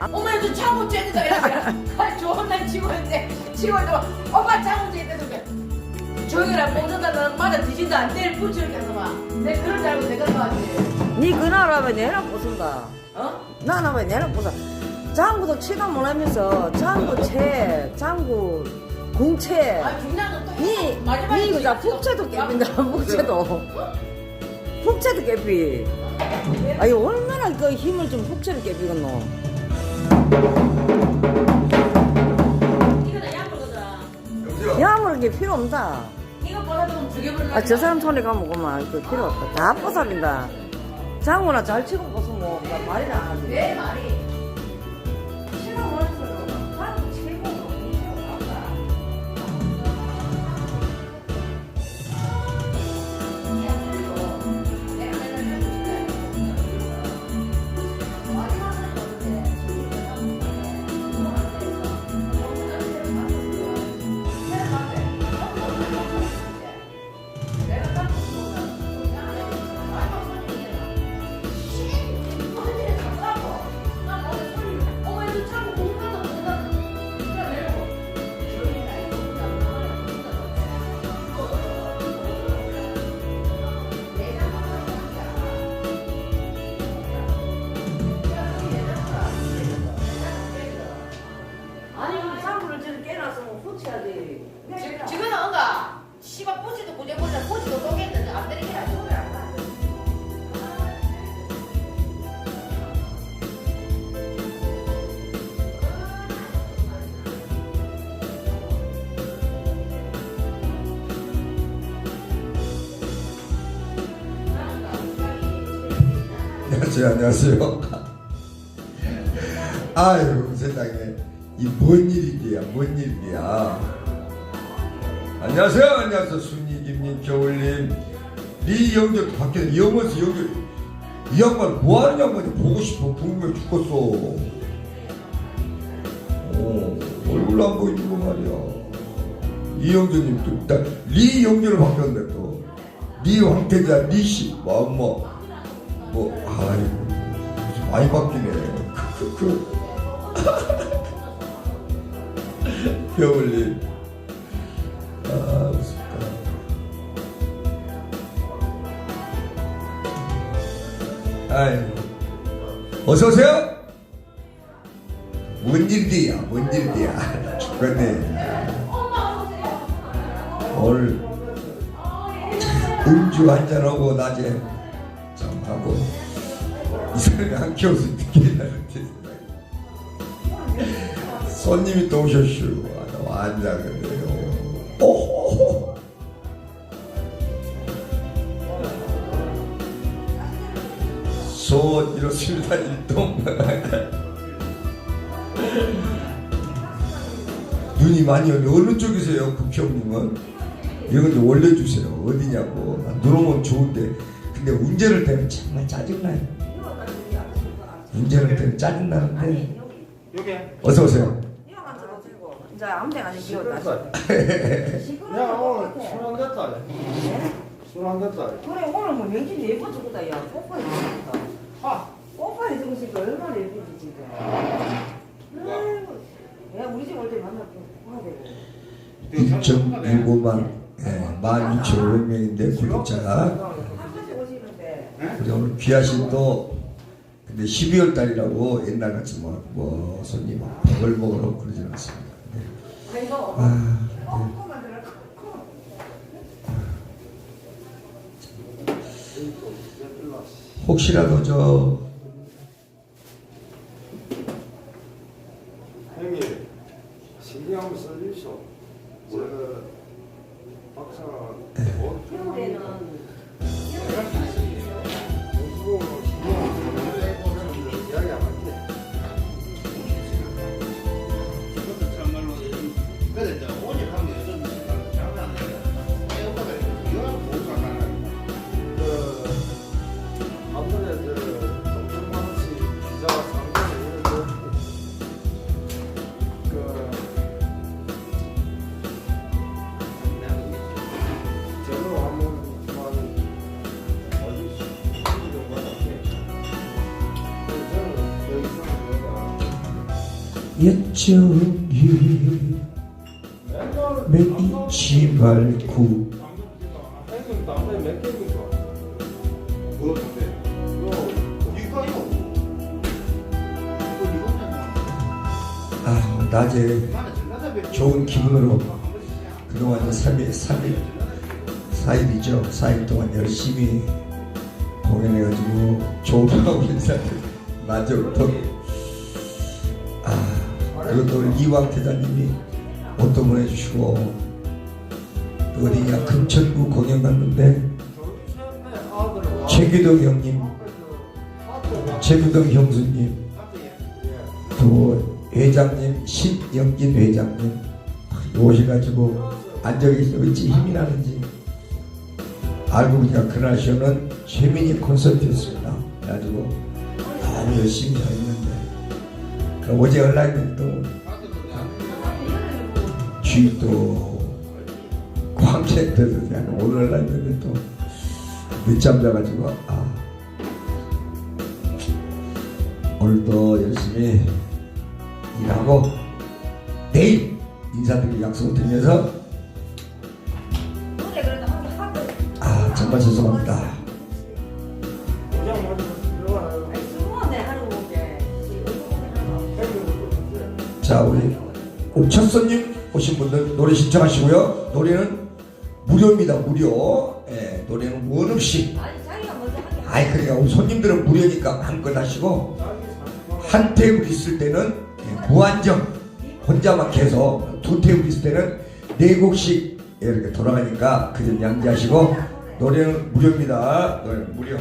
엄마 저 창호 쬐니까 이렇게 좋은 날 치고 있는데 엄마 창호 쬐는데 그게 조용히라 뽕서다가 맞아. 뒤진다 안 때릴 붙여 이렇게 해서 막내 그럴 줄 알고 내가 도와지. 니 그날 왜 내랑 부순다 어? 나는 왜 내랑 부순 장구도 치다 못하면서 장구 채 장구 공채. 아 중요한 건또 니, 니 그자 북채도 깨빈다 북채도. 북채도 깨비 아니 얼마나 그 힘을 좀 북채를 깨비겠노 야무른 게 필요 없다. 아 저 사람 손에 가면 그만 그 필요 없다. 다 뽀삽인다. 장구나 잘 치고 벗으면 말이 안 하지 내 말이 깨놨으면 후치야지 지금은 뭔가 씨발 뿌지도 구제보자 뿌지도 쏘겠는데 안 되는 게 아니고 소리 안 나. 안녕하세요, 안녕하세요. 아유, 세상에. 이뭔 일이야, 뭔 일이야. 안녕하세요, 안녕하세요. 순이, 김님, 겨울님. 리영절 밖에 영어에서 영절. 이 양반 뭐 하는 양반이 보고 싶어. 궁금해 죽겠어. 어, 얼굴 안 보이는 거 말이야. 이영조님 또, 나, 리 영조를 바뀌었네 또. 리 황태자, 리 씨, 뭐, 뭐. 뭐, 아이고, 많이 바뀌네. 크크크. 겨울님. 아, 웃을까. 아이고. 어서오세요! 뭔 일이야, 뭔 일이야. 죽겠네. 오늘 음주 한잔하고 낮에 좀 하고 이 사람이 안 키워서 늦게 나는데 손님이 또 오셨슈. 완장은데요. 오호호 소 이렇습니다 일동. 눈이 많이 오네 어느 쪽이세요 국형님은? 이건 좀 올려주세요. 어디냐고. 눈 오면 좋은데. 근데 운전을 때문에 정말 짜증나요. 운전을 때문에 짜증나는데. 여기. 어서 오세요 이제 아무 데나 안 기웠다 야 오늘 술안 됐다 술안 됐다 그래 오늘 뭐 명진 예뻐 죽었다 야 뽀뽀해 죽었다. 아 뽀뽀해 죽으니까 얼마나 예쁘지 지금 아이고. 야 우리 집 올 때 만나 좀 해야 되고 2.65만 예, 12,500명인데 구독자가. 한 번씩 오시는데. 우리 오늘 귀하신 또 근데 12월 달이라고 옛날 같이 뭐, 뭐 손님 밥을 먹으러 그러지 않습니다. 네. 아, 콩콩만 들어 콩 혹시라도 저 형님 신경 한번 써주시오. 저 박사가 어? 여정이 맺지 말고 아 낮에 좋은 기분으로 그동안 3일, 3일, 4일이죠. 4일 동안 열심히 공연해가지고 좋은 인사들 만족도 아 그리고 또 이왕 대장님이 옷도 보내주시고 또 어디냐 금천구 공연 갔는데 최규동 형님 최규동 형수님 또 회장님 신영진 회장님 오셔가지고 앉아 계시고 어찌 힘이 나는지 알고 보니까 그날 쇼는 최민희 콘서트였습니다. 그래가지고 아주 열심히 잘 했는데 그 어제 온라인은 또 쥐도 광채들도 오늘 온라인은 또 늦잠 자가지고 아 오늘도 열심히 일하고 내일 인사드리고 약속을 드리면서. 아 정말 죄송합니다. 그냥 오게. 자 우리 손님 오신 분들 노래 신청하시고요. 노래는 무료입니다. 무료. 예, 노래는 원 없이. 아니. 아이 그러니까 손님들은 무료니까 마음껏 하시고 한 테이블 있을 때는 예, 무한정 혼자만 해서 두 테이블 있을 때는 네 곡씩 이렇게 돌아가니까 그 점 양지하시고 노래는 무료입니다. 노래는 무료.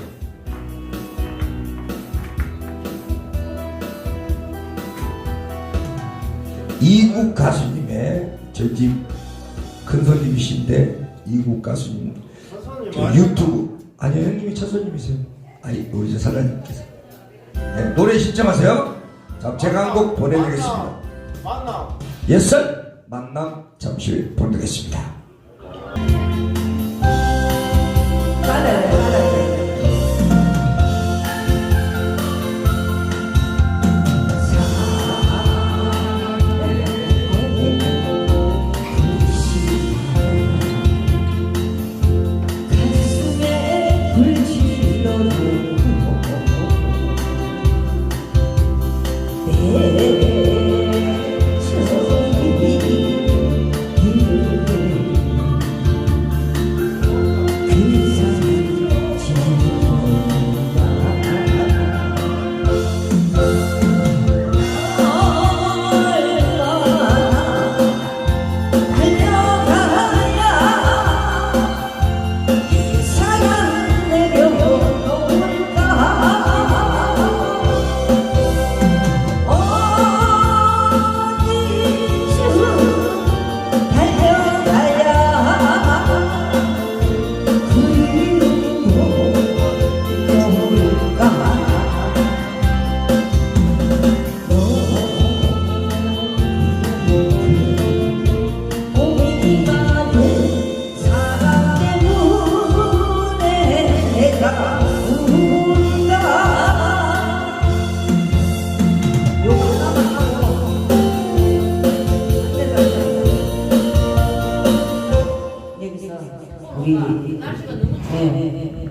이국 가수님 의 저집 큰손님이신데 이국 가수님 저 유튜브 아니요 형님이 첫 손님이세요. 아니 우리 저 사장님께서 네, 노래 신청하세요. 자 제가 한 곡 보내드리겠습니다. 만남. 예썰 만남 잠시 보내드리겠습니다. 우리 날씨가 너무 네, 네, 네.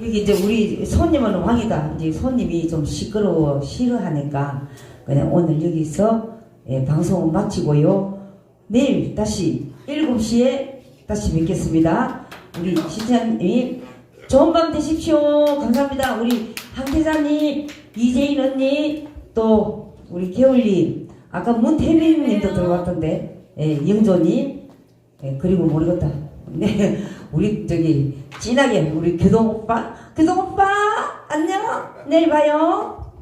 여기 이제 우리 손님은 왕이다. 이제 손님이 좀 시끄러워 싫어하니까 그냥 오늘 여기서 예, 방송을 마치고요. 내일 다시 7시에 다시 뵙겠습니다. 우리 시청자님 좋은 밤 되십시오. 감사합니다. 우리 황대자님, 이재인 언니, 또 우리 개울님, 아까 문태민님도 들어왔던데, 예, 영조님, 예, 그리고 모르겠다. 네, 우리 저기 진하게 우리 교동 오빠, 교동 오빠 안녕. 내일 봐요.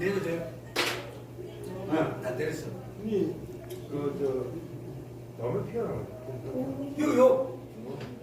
이래도 돼요? 안 때렸어. 이, 그, 저, 담배 피워라. 요요